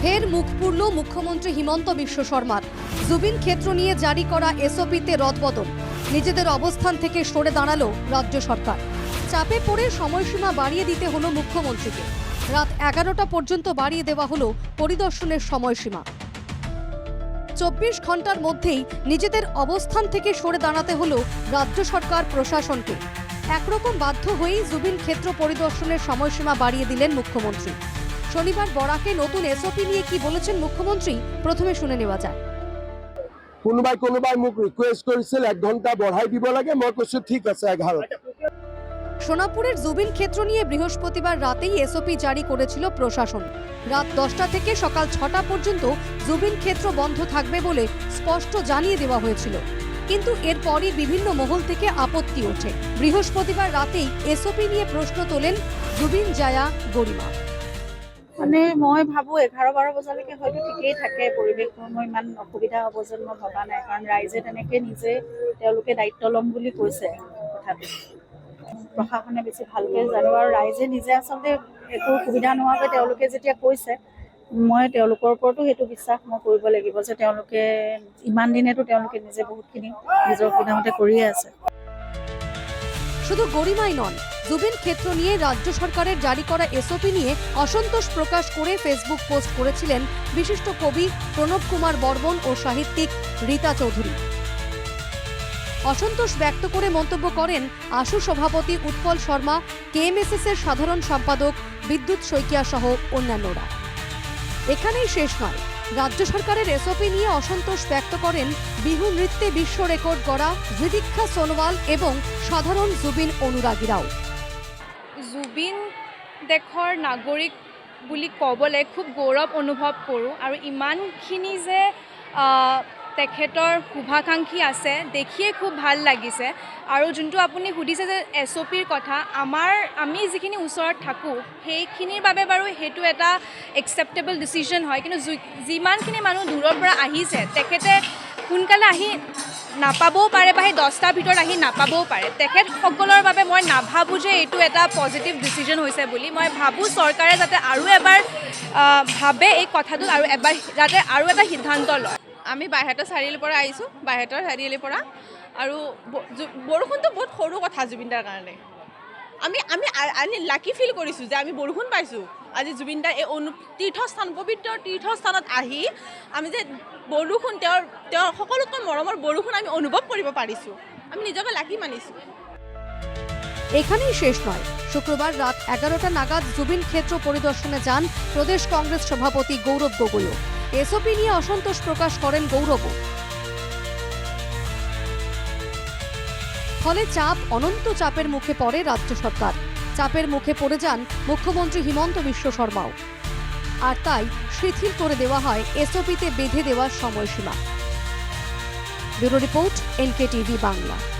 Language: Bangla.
ফের মুখ পুরল মুখ্যমন্ত্রী হিমন্ত বিশ্ব শর্মার। জুবিন ক্ষেত্র নিয়ে জারি করা এসওপিতে রদবদল। নিজেদের অবস্থান থেকে সরে দাঁড়াল রাজ্য সরকার। চাপে পড়ে সময়সীমা বাড়িয়ে দিতে হলো মুখ্যমন্ত্রীকে। রাত এগারোটা পর্যন্ত বাড়িয়ে দেওয়া হলো পরিদর্শনের সময়সীমা। চব্বিশ ঘণ্টার মধ্যেই নিজেদের অবস্থান থেকে সরে দাঁড়াতে হলো রাজ্য সরকার প্রশাসনকে। একরকম বাধ্য হয়েই জুবিন ক্ষেত্র পরিদর্শনের সময়সীমা বাড়িয়ে দিলেন মুখ্যমন্ত্রী। শনিবার বরাকে নতুন এসওপি নিয়ে কি বলেছেন মুখ্যমন্ত্রী? প্রথমে শুনে নেওয়া যাক। কোনোবাই কোনোবাই মোক ৰিকুৱেষ্ট কৰিছিল এক ঘণ্টা বঢ়াই দিব লাগে। মই কৈছো ঠিক আছে এঘাৰটা সোনাপুরের জুবিন ক্ষেত্র নিয়ে বৃহস্পতিবার রাতেই এসওপি জারি করেছিল প্রশাসন। রাত দশটা থেকে সকাল ছটা পর্যন্ত জুবিন ক্ষেত্র বন্ধ থাকবে বলে স্পষ্ট জানিয়ে দেওয়া হয়েছিল। কিন্তু এরপরই বিভিন্ন মহল থেকে আপত্তি ওঠে। বৃহস্পতিবার রাতেই এসওপি নিয়ে প্রশ্ন তোলেন জুবিন জায়া গরিমা। মানে মই ভাবো এঘাৰ বাৰ বজালৈকে হয়তো ঠিকেই থাকে পৰিৱেশবোৰ মই ইমান অসুবিধা হ'ব যেন মই ভবা নাই কাৰণ ৰাইজে তেনেকে নিজে তেওঁলোকে দায়িত্ব ল'ম বুলি কৈছে কথাটো প্ৰশাসনে বেছি ভালকে জানো আৰু ৰাইজে নিজে আচলতে একো সুবিধা নোহোৱাকৈ তেওঁলোকে যেতিয়া কৈছে মই তেওঁলোকৰ ওপৰতো সেইটো বিশ্বাস মই কৰিব লাগিব যে তেওঁলোকে ইমান দিনেতো তেওঁলোকে নিজে বহুতখিনি নিজৰ সুবিধামতে কৰিয়ে আছে। শুধু গৰিমাই নন জুবিন ক্ষেত্র নিয়ে রাজ্য সরকারের জারি করা এসওপি নিয়ে অসন্তোষ প্রকাশ করে ফেসবুক পোস্ট করেছিলেন বিশিষ্ট কবি প্রণব কুমার বর্মন ও সাহিত্যিক রীতা চৌধুরী। অসন্তোষ ব্যক্ত করে মন্তব্য করেন আশু সভাপতি উৎপল শর্মা কেএমএসএস এর সাধারণ সম্পাদক বিদ্যুৎ শইকিয়া সহ অন্যান্যরা। এখানেই শেষ নয়। রাজ্য সরকারের এসওপি নিয়ে অসন্তোষ ব্যক্ত করেন বিহু নৃত্যে বিশ্ব রেকর্ড করা হৃদীক্ষা সোনোয়াল এবং সাধারণ জুবিন অনুরাগীরাও। জুবিন দেশৰ নাগৰিক বুলি ক'বলৈ খুব গৌৰৱ অনুভৱ কৰোঁ আৰু ইমানখিনি যে তেখেতৰ শুভাকাংক্ষী আছে, দেখিয়ে খুব ভালো লাগিছে। আৰু যোনটো আপুনি সুধিছে যে এছ অ' পিৰ কথা, আমাৰ, আমি যিখিনি ওচৰত থাকোঁ, সেইখিনিৰ বাবে বাৰু সেইটো এটা একচেপ্টেবল ডিচিজন হয়। কিন্তু যিমানখিনি মানুহ দূৰৰ পৰা আহিছে, তেখেতে সোনকালে আহি নাপাবও পাৰে বা সেই দহটাৰ ভিতৰত আহি নাপাবও পাৰে। তেখেতসকলৰ বাবে মই নাভাবোঁ যে এইটো এটা পজিটিভ ডিচিজন হৈছে বুলি। মই ভাবোঁ চৰকাৰে যাতে আৰু এবাৰ ভাবে এই কথাটোত আৰু এবাৰ যাতে আৰু এটা সিদ্ধান্ত লয়। আমি বাইহাটা চাৰিআলিৰ পৰা আহিছোঁ বাইহাটৰ চাৰিআলিৰ পৰা। আৰু বৰষুণটো বহুত সৰু কথা জুবিনদাৰ কাৰণে। আমি আমি লাকি ফিল কৰিছোঁ যে আমি বৰষুণ পাইছোঁ। আজি জুবিনদাৰ এই অনু, তীৰ্থস্থান, পবিত্ৰ তীৰ্থস্থানত আহি আমি যে বৰষুণ, তেওঁৰ তেওঁৰ সকলোতকৈ মৰমৰ বৰষুণ আমি অনুভৱ কৰিব পাৰিছোঁ। আমি নিজকে লাকি মানিছোঁ। এখানেই শেষ নয়। শুক্রবার রাত এগারোটা নাগাদ জুবিন ক্ষেত্র পরিদর্শনে যান প্রদেশ কংগ্রেস সভাপতি গৌরব গগৈও। এসওপি নিয়ে অসন্তোষ প্রকাশ করেন গৌরবও। ফলে চাপ, অনন্ত চাপের মুখে পড়ে রাজ্য সরকার। চাপের মুখে পড়ে যান মুখ্যমন্ত্রী হিমন্ত বিশ্ব শর্মাও। আর তাই শিথিল করে দেওয়া হয় এসওপিতে বেঁধে দেওয়ার সময়সীমা। Bureau report NK TV Bangla.